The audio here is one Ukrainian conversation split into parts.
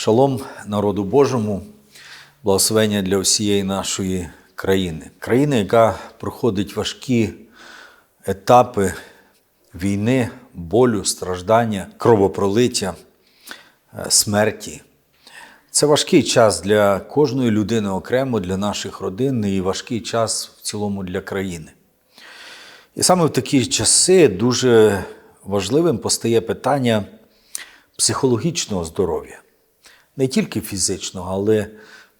Шалом народу Божому, благословення для всієї нашої країни. Країни, яка проходить важкі етапи війни, болю, страждання, кровопролиття, е, смерті. Це важкий час для кожної людини окремо, для наших родин і важкий час в цілому для країни. І саме в такі часи дуже важливим постає питання психологічного здоров'я, не тільки фізичного, але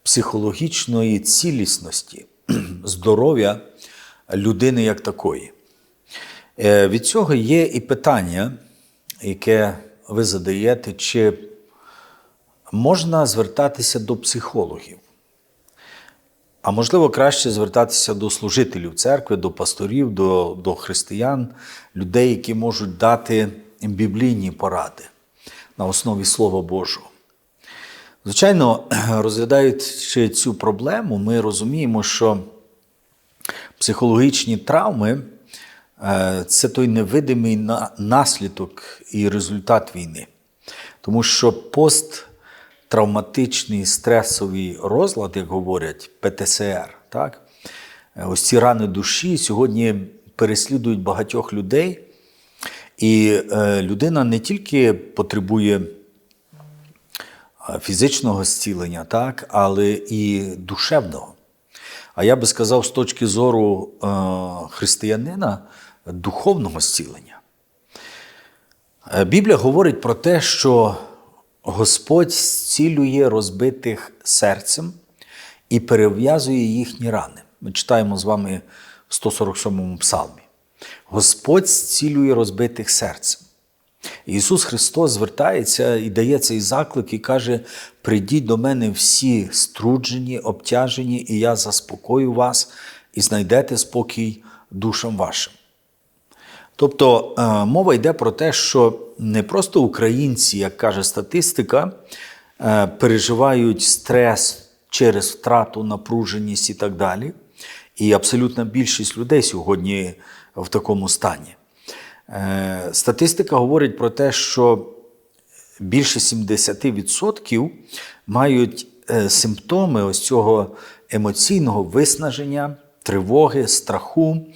психологічної цілісності, здоров'я людини як такої. Е, Від цього є і питання, яке ви задаєте, чи можна звертатися до психологів. А можливо, краще звертатися до служителів церкви, до пасторів, до, до християн, людей, які можуть дати біблійні поради на основі Слова Божого. Звичайно, розглядаючи цю проблему, ми розуміємо, що психологічні травми е, це той невидимий наслідок і результат війни. Тому що посттравматичний стресовий розлад, як говорять, ПТСР, так? е, ось ці рани душі сьогодні переслідують багатьох людей. І е, людина не тільки потребує фізичного зцілення, так, але і душевного. А я би сказав, з точки зору е, християнина, духовного зцілення. Е, Біблія говорить про те, що Господь зцілює розбитих серцем і перев'язує їхні рани. Ми читаємо з вами в 147 псалмі. Господь зцілює розбитих серцем. Ісус Христос звертається і дає цей заклик і каже: прийдіть до мене всі струджені, обтяжені, і я заспокою вас, і знайдете спокій душам вашим. Тобто е, мова йде про те, що не просто українці, як каже статистика, е, переживають стрес через втрату, напруженість і так далі. І абсолютна більшість людей сьогодні в такому стані. Е, Статистика говорить про те, що більше 70% мають е, симптоми ось цього емоційного виснаження, тривоги, страху,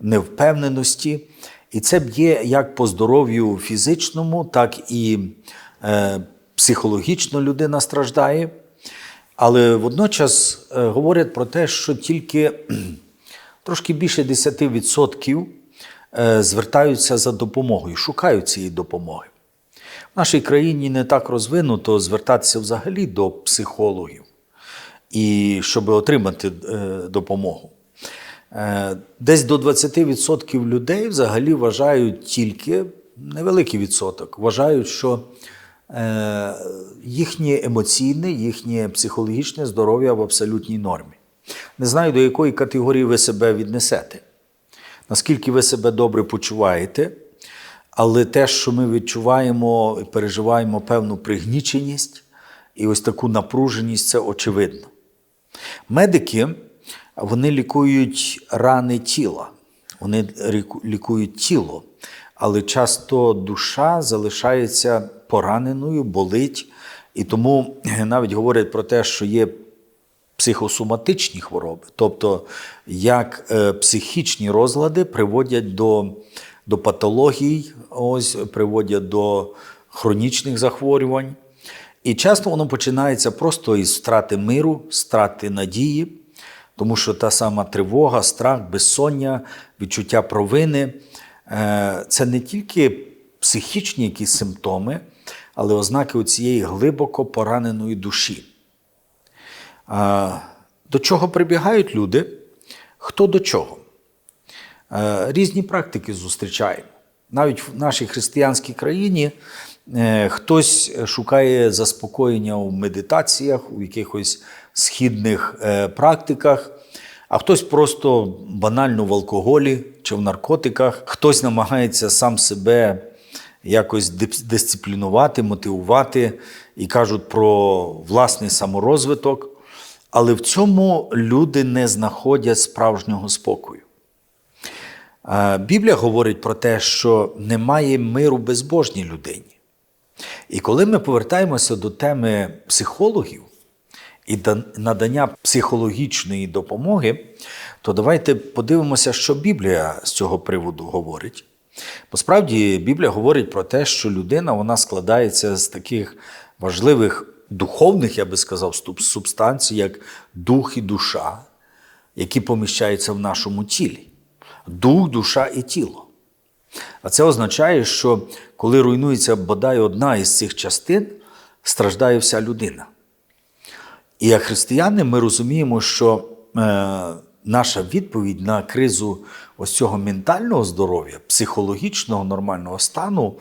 невпевненості. І це б'є як по здоров'ю фізичному, так і е, психологічно людина страждає. Але водночас говорять про те, що тільки трошки більше 10% е, звертаються за допомогою, шукають цієї допомоги. В нашій країні не так розвинуто звертатися взагалі до психологів, і щоб отримати е, допомогу. Е, Десь до 20% людей взагалі вважають тільки невеликий відсоток, вважають, що е, їхнє емоційне, їхнє психологічне здоров'я в абсолютній нормі. Не знаю, до якої категорії ви себе віднесете, наскільки ви себе добре почуваєте, але те, що ми відчуваємо і переживаємо певну пригніченість і ось таку напруженість, це очевидно. Медики вони лікують рани тіла, вони лікують тіло, але часто душа залишається пораненою, болить. І тому навіть говорять про те, що є психосоматичні хвороби, тобто як е, психічні розлади приводять до, до патологій, ось, приводять до хронічних захворювань. І часто воно починається просто із втрати миру, страти надії, тому що та сама тривога, страх, безсоння, відчуття провини е, це не тільки психічні якісь симптоми, але ознаки цієї глибоко пораненої душі. До чого прибігають люди? Хто до чого? Різні практики зустрічаємо. Навіть в нашій християнській країні е, хтось шукає заспокоєння у медитаціях, у якихось східних е, практиках, а хтось просто банально в алкоголі чи в наркотиках, хтось намагається сам себе якось дисциплінувати, мотивувати і кажуть про власний саморозвиток. Але в цьому люди не знаходять справжнього спокою. Біблія говорить про те, що немає миру безбожній людині. І коли ми повертаємося до теми психологів і надання психологічної допомоги, то давайте подивимося, що Біблія з цього приводу говорить. Бо справді Біблія говорить про те, що людина вона складається з таких важливих духовних, я би сказав, субстанцій, як дух і душа, які поміщаються в нашому тілі. Дух, душа і тіло. А це означає, що коли руйнується бодай одна із цих частин, страждає вся людина. І як християни ми розуміємо, що е, наша відповідь на кризу ось цього ментального здоров'я, психологічного нормального стану,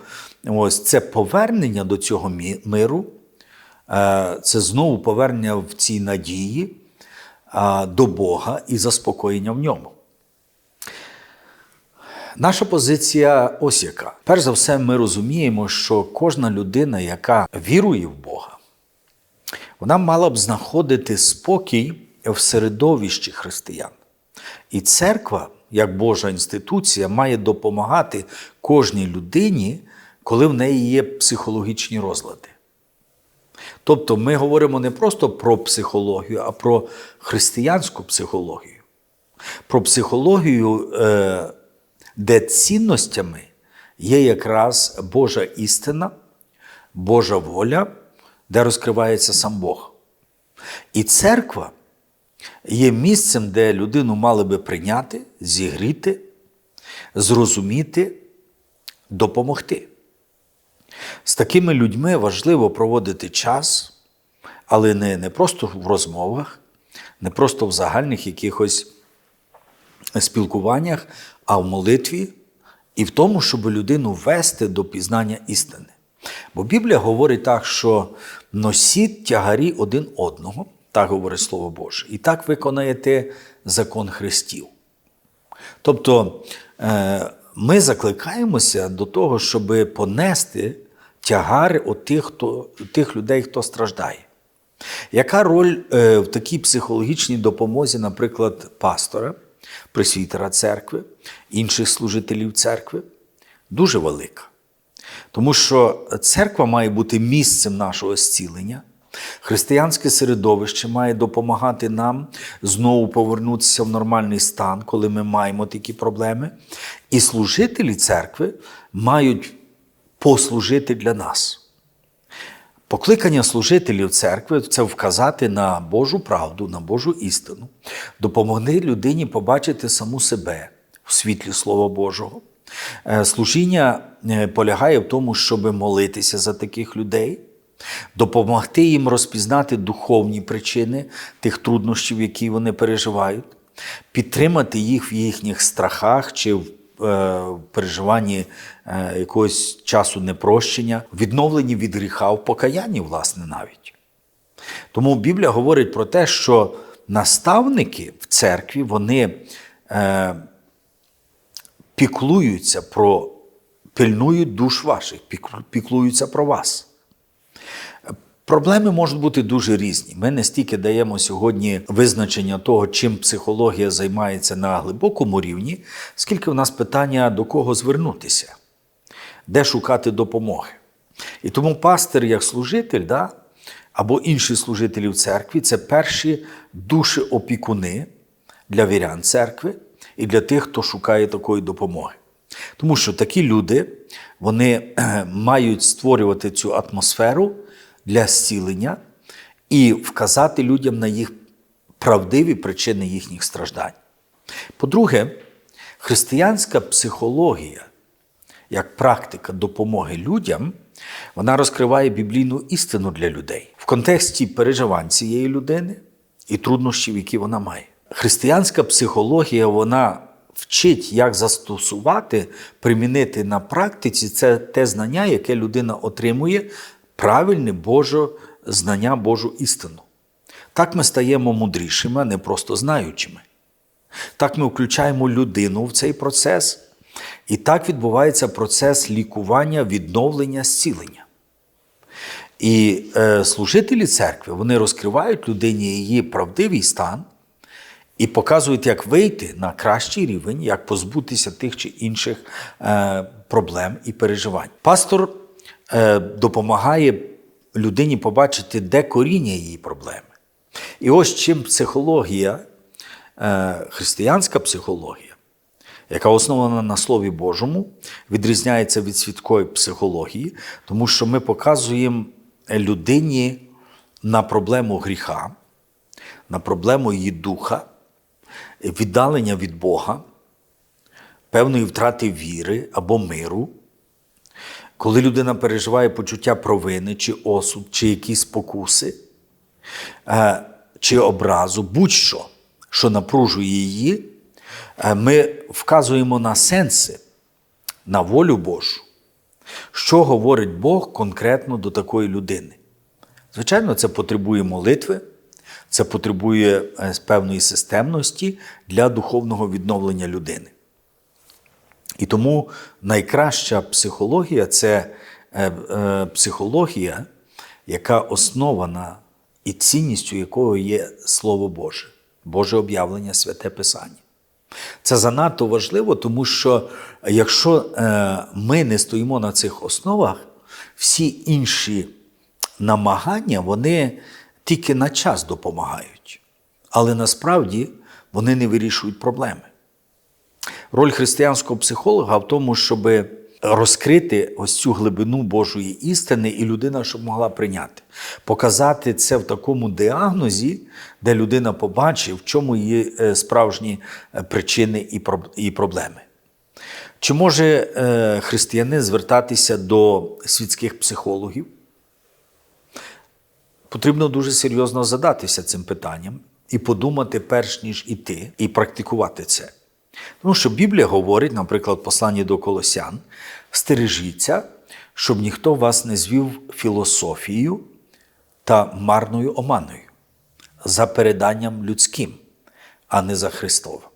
ось це повернення до цього миру, це знову повернення в цій надії е, до Бога і заспокоєння в ньому. Наша позиція ось яка. Перш за все, ми розуміємо, що кожна людина, яка вірує в Бога, вона мала б знаходити спокій в середовищі християн. І церква, як Божа інституція, має допомагати кожній людині, коли в неї є психологічні розлади. Тобто ми говоримо не просто про психологію, а про християнську психологію, про психологію, е, де цінностями є якраз Божа істина, Божа воля, де розкривається сам Бог. І церква є місцем, де людину мали би прийняти, зігріти, зрозуміти, допомогти. З такими людьми важливо проводити час, але не, не просто в розмовах, не просто в загальних якихось спілкуваннях, а в молитві і в тому, щоб людину вести до пізнання істини. Бо Біблія говорить так, що носіть тягарі один одного, так говорить Слово Боже, і так виконаєте закон Христів. Тобто е, ми закликаємося до того, щоб понести тягари от тих, тих людей, хто страждає. Яка роль е, в такій психологічній допомозі, наприклад, пастора, пресвітера церкви, інших служителів церкви? Дуже велика. Тому що церква має бути місцем нашого зцілення. Християнське середовище має допомагати нам знову повернутися в нормальний стан, коли ми маємо такі проблеми. І служителі церкви мають послужити для нас. Покликання служителів церкви це вказати на Божу правду, на Божу істину, допомогти людині побачити саму себе в світлі Слова Божого. Е, Служіння е, полягає в тому, щоб молитися за таких людей, допомогти їм розпізнати духовні причини тих труднощів, які вони переживають, підтримати їх в їхніх страхах чи в переживанні е, якогось часу непрощення, відновлені від гріха в покаянні, власне, навіть. Тому Біблія говорить про те, що наставники в церкві вони е, піклуються про, пильнують душ ваших, піклуються про вас. Проблеми можуть бути дуже різні. Ми не стільки даємо сьогодні визначення того, чим психологія займається на глибокому рівні, скільки в нас питання до кого звернутися, де шукати допомоги. І тому пастир, як служитель, да, або інші служителі в церкві це перші душі опікуни для вірян церкви і для тих, хто шукає такої допомоги. Тому що такі люди вони мають створювати цю атмосферу для зцілення і вказати людям на їх правдиві причини їхніх страждань. По-друге, християнська психологія як практика допомоги людям, вона розкриває біблійну істину для людей в контексті переживань цієї людини і труднощів, які вона має. Християнська психологія вона вчить, як застосувати, примінити на практиці це те знання, яке людина отримує, правильне Боже знання, Божу істину. Так ми стаємо мудрішими, а не просто знаючими. Так ми включаємо людину в цей процес, і так відбувається процес лікування, відновлення, зцілення. І е, служителі церкви вони розкривають людині її правдивий стан і показують, як вийти на кращий рівень, як позбутися тих чи інших е, проблем і переживань. Пастор допомагає людині побачити, де коріння її проблеми. І ось чим психологія, е, християнська психологія, яка основана на Слові Божому, відрізняється від свідкової психології, тому що ми показуємо людині на проблему гріха, на проблему її духа, віддалення від Бога, певної втрати віри або миру. Коли людина переживає почуття провини, чи осуд, чи якісь спокуси, е, чи образу, будь-що, що напружує її, е, ми вказуємо на сенси, на волю Божу, що говорить Бог конкретно до такої людини. Звичайно, це потребує молитви, це потребує е, певної системності для духовного відновлення людини. І тому найкраща психологія це е, е, психологія, яка основана і цінністю якого є Слово Боже, Боже об'явлення, святе Писання. Це занадто важливо, тому що якщо е, ми не стоїмо на цих основах, всі інші намагання вони тільки на час допомагають, але насправді вони не вирішують проблеми. Роль християнського психолога в тому, щоб розкрити ось цю глибину Божої істини, і людина щоб могла прийняти, показати це в такому діагнозі, де людина побачить, в чому є е, справжні е, причини і проблеми. Чи може е, християнин звертатися до світських психологів? Потрібно дуже серйозно задатися цим питанням і подумати, перш ніж іти, і практикувати це. Тому що Біблія говорить, наприклад, посланні до Колосян: стережіться, щоб ніхто вас не звів філософією та марною оманою, за переданням людським, а не за Христовим.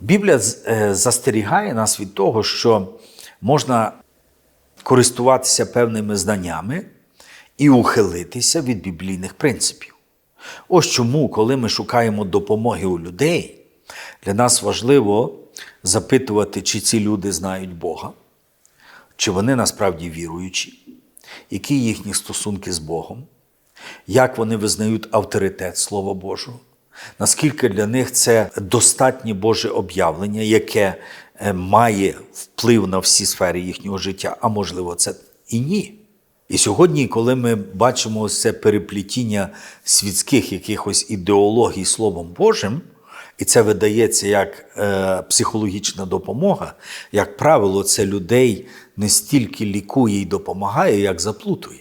Біблія е, застерігає нас від того, що можна користуватися певними знаннями і ухилитися від біблійних принципів. Ось чому, коли ми шукаємо допомоги у людей, для нас важливо запитувати, чи ці люди знають Бога, чи вони насправді віруючі, які їхні стосунки з Богом, як вони визнають авторитет Слова Божого, наскільки для них це достатнє Боже об'явлення, яке е, має вплив на всі сфери їхнього життя, а можливо, це і ні. І сьогодні, коли ми бачимо це переплітіння світських якихось ідеологій Словом Божим, і це видається як е, психологічна допомога, як правило, це людей не стільки лікує і допомагає, як заплутує.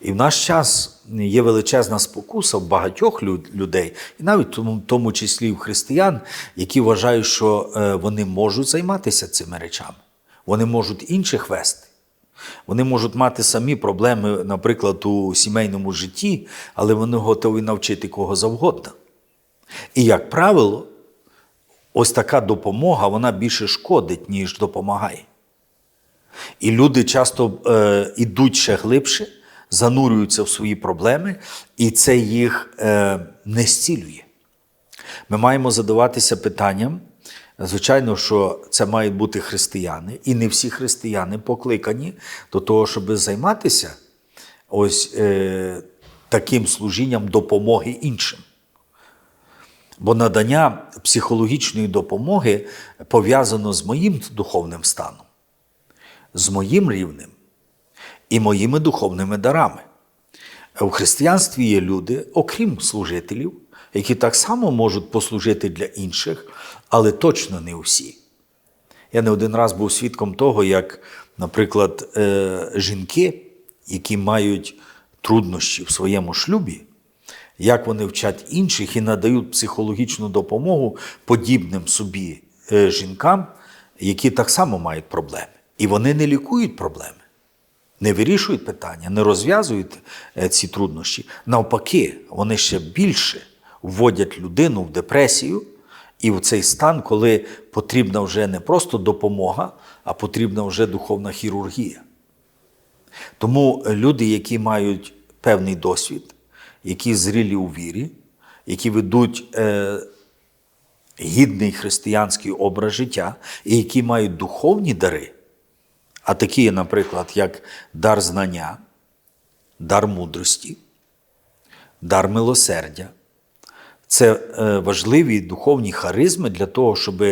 І в наш час є величезна спокуса в багатьох людей, і навіть в тому числі в християн, які вважають, що е, вони можуть займатися цими речами, вони можуть інших вести. Вони можуть мати самі проблеми, наприклад, у сімейному житті, але вони готові навчити кого завгодно. І, як правило, ось така допомога вона більше шкодить, ніж допомагає. І люди часто е, йдуть ще глибше, занурюються в свої проблеми, і це їх е, не зцілює. Ми маємо задаватися питанням. Звичайно, що це мають бути християни, і не всі християни покликані до того, щоб займатися ось е, таким служінням допомоги іншим. Бо надання психологічної допомоги пов'язано з моїм духовним станом, з моїм рівнем і моїми духовними дарами. У християнстві є люди, окрім служителів, які так само можуть послужити для інших, але точно не усі. Я не один раз був свідком того, як, наприклад, е, жінки, які мають труднощі в своєму шлюбі, як вони вчать інших і надають психологічну допомогу подібним собі е, жінкам, які так само мають проблеми. І вони не лікують проблеми, не вирішують питання, не розв'язують е, ці труднощі. Навпаки, вони ще більше вводять людину в депресію і в цей стан, коли потрібна вже не просто допомога, а потрібна вже духовна хірургія. Тому люди, які мають певний досвід, які зрілі у вірі, які ведуть е, гідний християнський образ життя, і які мають духовні дари, А такі, наприклад, як дар знання, дар мудрості, дар милосердя. Це е, важливі духовні харизми для того, щоб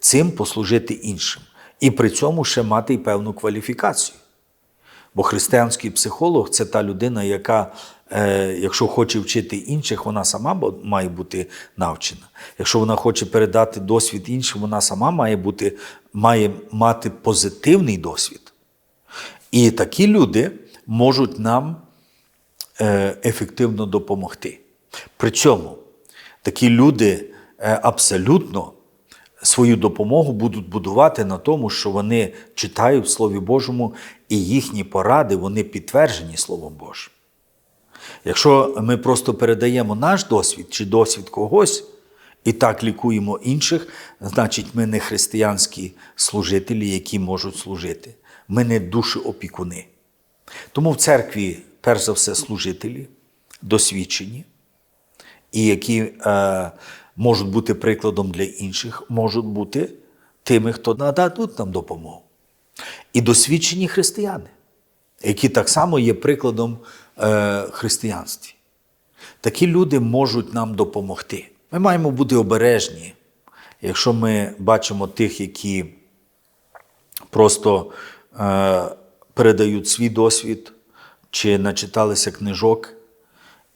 цим послужити іншим. І при цьому ще мати й певну кваліфікацію. Бо християнський психолог це та людина, яка, е, якщо хоче вчити інших, вона сама має бути навчена. Якщо вона хоче передати досвід іншим, вона сама має, бути, має мати позитивний досвід. І такі люди можуть нам е, ефективно допомогти. Причому такі люди е, абсолютно свою допомогу будуть будувати на тому, що вони читають в Слові Божому, і їхні поради вони підтверджені Словом Божим. Якщо ми просто передаємо наш досвід чи досвід когось і так лікуємо інших, значить ми не християнські служителі, які можуть служити. Ми не душі опікуни. Тому в церкві, перш за все, служителі досвідчені, і які е, можуть бути прикладом для інших, можуть бути тими, хто нададуть нам допомогу. І досвідчені християни, які так само є прикладом е, християнстві. Такі люди можуть нам допомогти. Ми маємо бути обережні, якщо ми бачимо тих, які просто е, передають свій досвід чи начиталися книжок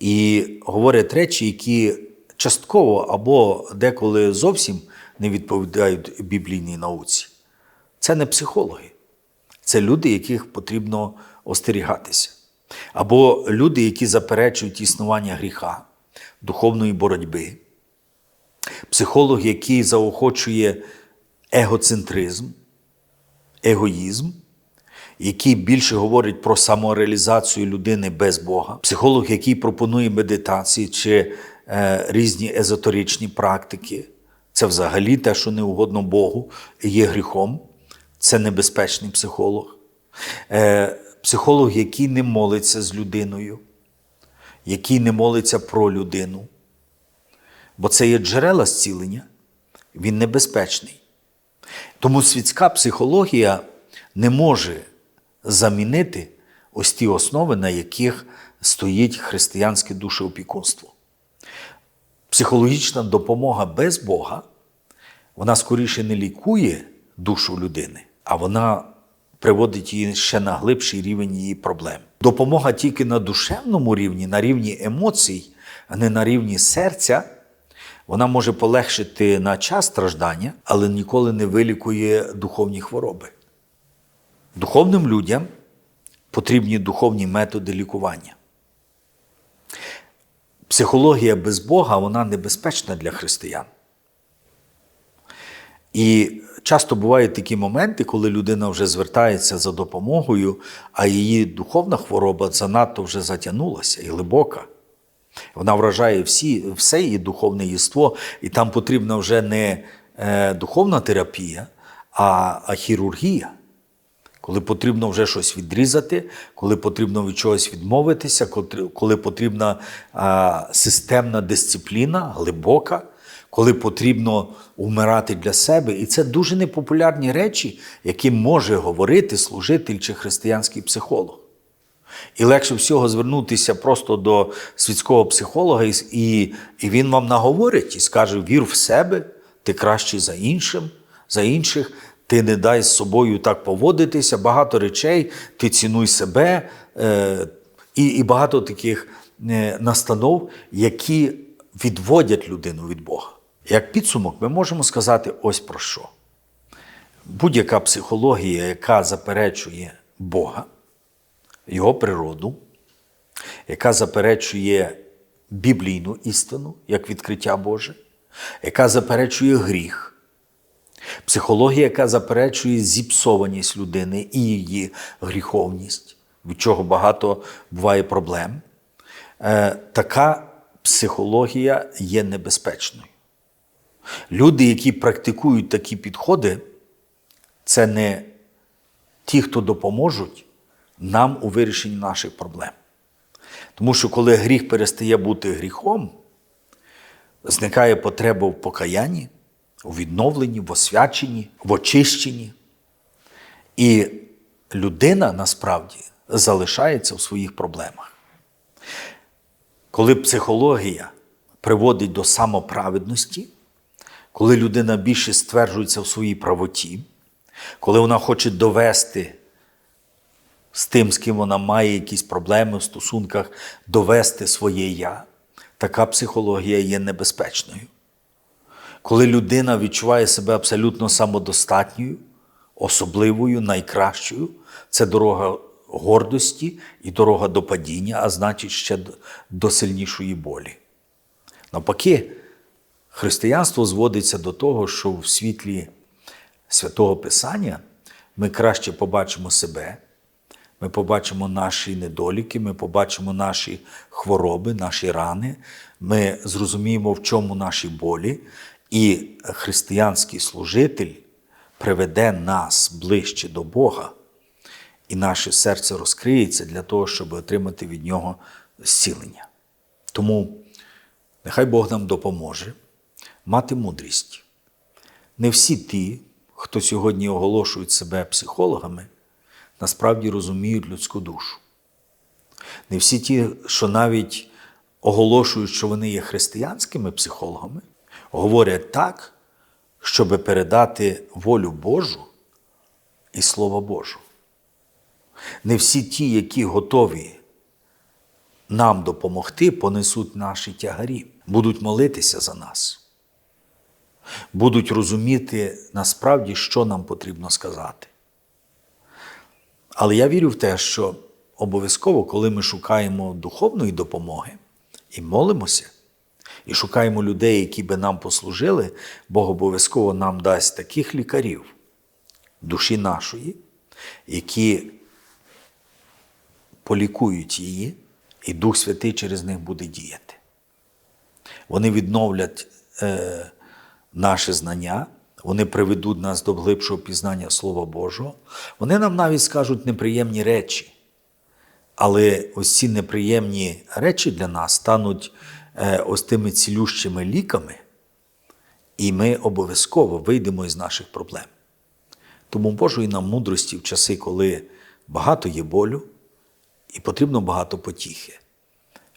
і говорять речі, які частково або деколи зовсім не відповідають біблійній науці. Це не психологи, це люди, яких потрібно остерігатися. Або люди, які заперечують існування гріха, духовної боротьби, психолог, який заохочує егоцентризм, егоїзм, який більше говорить про самореалізацію людини без Бога, психолог, який пропонує медитації чи різні езотеричні практики. Це взагалі те, що не угодно Богу, є гріхом. Це небезпечний психолог. Е, психолог, який не молиться з людиною, який не молиться про людину. Бо це є джерела зцілення, він небезпечний. Тому світська психологія не може замінити ось ті основи, на яких стоїть християнське душеопікунство. Психологічна допомога без Бога, вона скоріше не лікує душу людини, а вона приводить її ще на глибший рівень її проблем. Допомога тільки на душевному рівні, на рівні емоцій, а не на рівні серця. Вона може полегшити на час страждання, але ніколи не вилікує духовні хвороби. Духовним людям потрібні духовні методи лікування. Психологія без Бога вона небезпечна для християн. І часто бувають такі моменти, коли людина вже звертається за допомогою, а її духовна хвороба занадто вже затягнулася і глибока. Вона вражає всі, все її духовне єство, і там потрібна вже не е, духовна терапія, а, а хірургія. Коли потрібно вже щось відрізати, коли потрібно від чогось відмовитися, коли потрібна системна дисципліна, глибока, коли потрібно вмирати для себе. І це дуже непопулярні речі, які може говорити служитель чи християнський психолог. І легше всього звернутися просто до світського психолога, і, і він вам наговорить і скаже: вір в себе, ти кращий за іншим, за інших, ти не дай з собою так поводитися, багато речей, ти цінуй себе, е, і, і багато таких е, настанов, які відводять людину від Бога. Як підсумок, ми можемо сказати ось про що. Будь-яка психологія, яка заперечує Бога, його природу, яка заперечує біблійну істину як відкриття Боже, яка заперечує гріх, психологія, яка заперечує зіпсованість людини і її гріховність, від чого багато буває проблем. Е, Така психологія є небезпечною. Люди, які практикують такі підходи, це не ті, хто допоможуть нам у вирішенні наших проблем. Тому що коли гріх перестає бути гріхом, зникає потреба в покаянні, у відновленні, в освяченні, в очищенні. І людина насправді залишається в своїх проблемах. Коли психологія приводить до самоправедності, коли людина більше стверджується в своїй правоті, коли вона хоче довести з тим, з ким вона має якісь проблеми в стосунках, довести своє я, така психологія є небезпечною. Коли людина відчуває себе абсолютно самодостатньою, особливою, найкращою, це дорога гордості і дорога до падіння, а значить ще до- сильнішої болі. Навпаки, християнство зводиться до того, що в світлі святого Писання ми краще побачимо себе, ми побачимо наші недоліки, ми побачимо наші хвороби, наші рани, ми зрозуміємо, в чому наші болі, і християнський служитель приведе нас ближче до Бога, і наше серце розкриється для того, щоб отримати від нього зцілення. Тому нехай Бог нам допоможе мати мудрість. Не всі ті, хто сьогодні оголошують себе психологами, насправді розуміють людську душу. Не всі ті, що навіть оголошують, що вони є християнськими психологами, говорять так, щоб передати волю Божу і Слово Божу. Не всі ті, які готові нам допомогти, понесуть наші тягарі, будуть молитися за нас, будуть розуміти насправді, що нам потрібно сказати. Але я вірю в те, що обов'язково, коли ми шукаємо духовної допомоги і молимося, і шукаємо людей, які би нам послужили, Бог обов'язково нам дасть таких лікарів душі нашої, які полікують її, і Дух Святий через них буде діяти. Вони відновлять е, наше знання, вони приведуть нас до глибшого пізнання Слова Божого. Вони нам навіть скажуть неприємні речі. Але ось ці неприємні речі для нас стануть ось тими цілющими ліками, і ми обов'язково вийдемо із наших проблем. Тому Божої нам мудрості в часи, коли багато є болю і потрібно багато потіхи.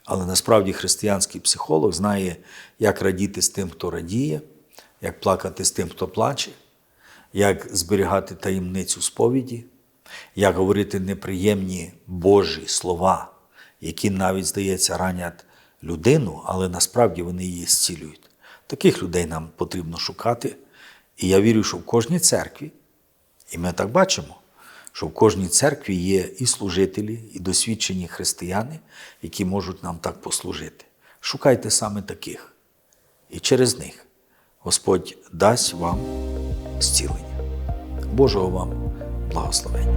Але насправді християнський психолог знає, як радіти з тим, хто радіє, як плакати з тим, хто плаче, як зберігати таємницю сповіді, як говорити неприємні Божі слова, які навіть, здається, ранять людину, але насправді вони її зцілюють. Таких людей нам потрібно шукати. І я вірю, що в кожній церкві, і ми так бачимо, що в кожній церкві є і служителі, і досвідчені християни, які можуть нам так послужити. Шукайте саме таких. І через них Господь дасть вам зцілення. Божого вам благословення.